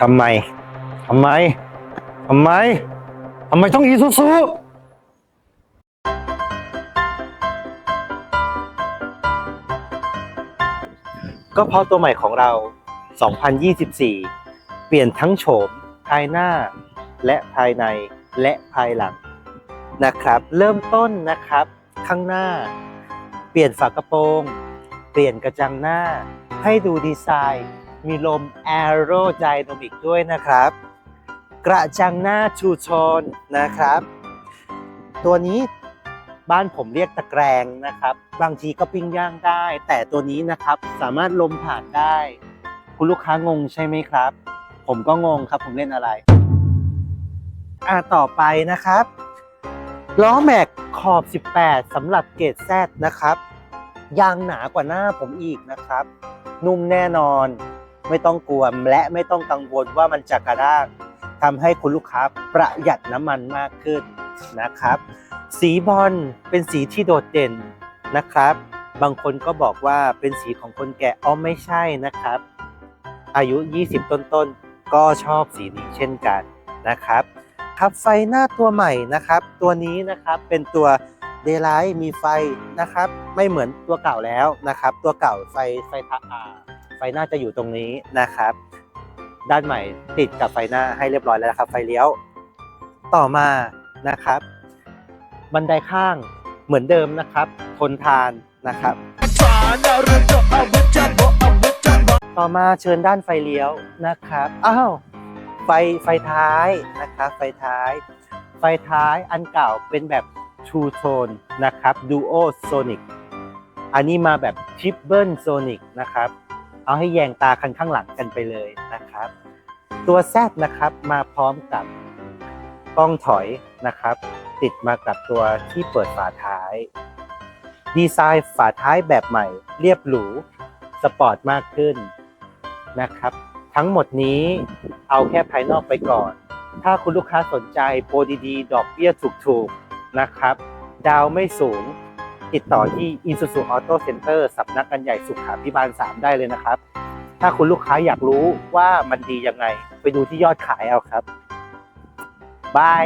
ทำไม ทำไม ทำไม ทำไมต้องอีซูซูก็เพราะตัวใหม่ของเรา 2024 เปลี่ยนทั้งโฉม ภายหน้า และภายใน และภายหลังนะครับ เริ่มต้นนะครับ ข้างหน้า เปลี่ยนฝากระโปรง เปลี่ยนกระจังหน้า ให้ดูดีไซน์ มีลม Aerodynamic ด้วยนะครับ กระจังหน้าชูชนนะครับ ตัวนี้บ้านผมเรียกตะแกรงนะครับ บางทีก็ปิ้งย่างได้ แต่ตัวนี้นะครับสามารถลมผ่านได้ คุณลูกค้างงใช่ไหมครับ ผมก็งงครับผมเล่นอะไร อ่าต่อไปนะครับ ล้อแม็กขอบ 18 สำหรับเกรด Z นะครับ ยางหนากว่าหน้าผมอีกนะครับ นุ่มแน่นอน ไม่ต้องกลัวและไม่ต้องกังวลว่ามันจะกระด้างทำให้คุณลูกค้าประหยัดน้ำมันมากขึ้นนะครับ สีบอลเป็นสีที่โดดเด่นนะครับ บางคนก็บอกว่าเป็นสีของคนแก่อ๋อไม่ใช่นะครับ อายุ 20 ต้นๆ ก็ชอบสีนี้เช่นกันนะครับครับไฟหน้าตัวใหม่นะครับ ตัวนี้นะครับเป็นตัวเดย์ไลท์มีไฟนะครับ ไม่เหมือนตัวเก่าแล้วนะครับ ตัวเก่าไฟไฟทะอา ไฟหน้าจะอยู่ตรงนี้นะครับ ด้านใหม่ติดกับไฟหน้าให้เรียบร้อยแล้วนะครับ ไฟเลี้ยว ต่อมานะครับ บันไดข้างเหมือนเดิมนะครับทนทานนะครับ ต่อมาเชิญด้านไฟเลี้ยวนะครับอ้าวไฟไฟท้ายนะครับ ไฟท้าย ไฟท้ายอันเก่าเป็นแบบ True Tone นะครับ Duo Sonic อันนี้มาแบบ Triple Sonic นะครับ เอาให้แยงตาคันข้างหลังกันไปเลยนะครับ ตัว Z นะครับมาพร้อมกับกล้องถอยนะครับ ติดมากับตัวที่เปิดฝาท้าย ดีไซน์ฝาท้ายแบบใหม่ เรียบหรูสปอร์ตมากขึ้นนะครับ ทั้งหมดนี้เอาแค่ภายนอกไปก่อน ถ้าคุณลูกค้าสนใจโปรดีๆ ดอกเบี้ยถูกๆนะครับ ดาวไม่สูง ติดต่อที่ Isuzu Auto Center สำนักงานใหญ่สุขาพิบาล 3 ได้เลยนะครับ ถ้าคุณลูกค้าอยากรู้ว่ามันดียังไง ไปดูที่ยอดขายเอาครับบาย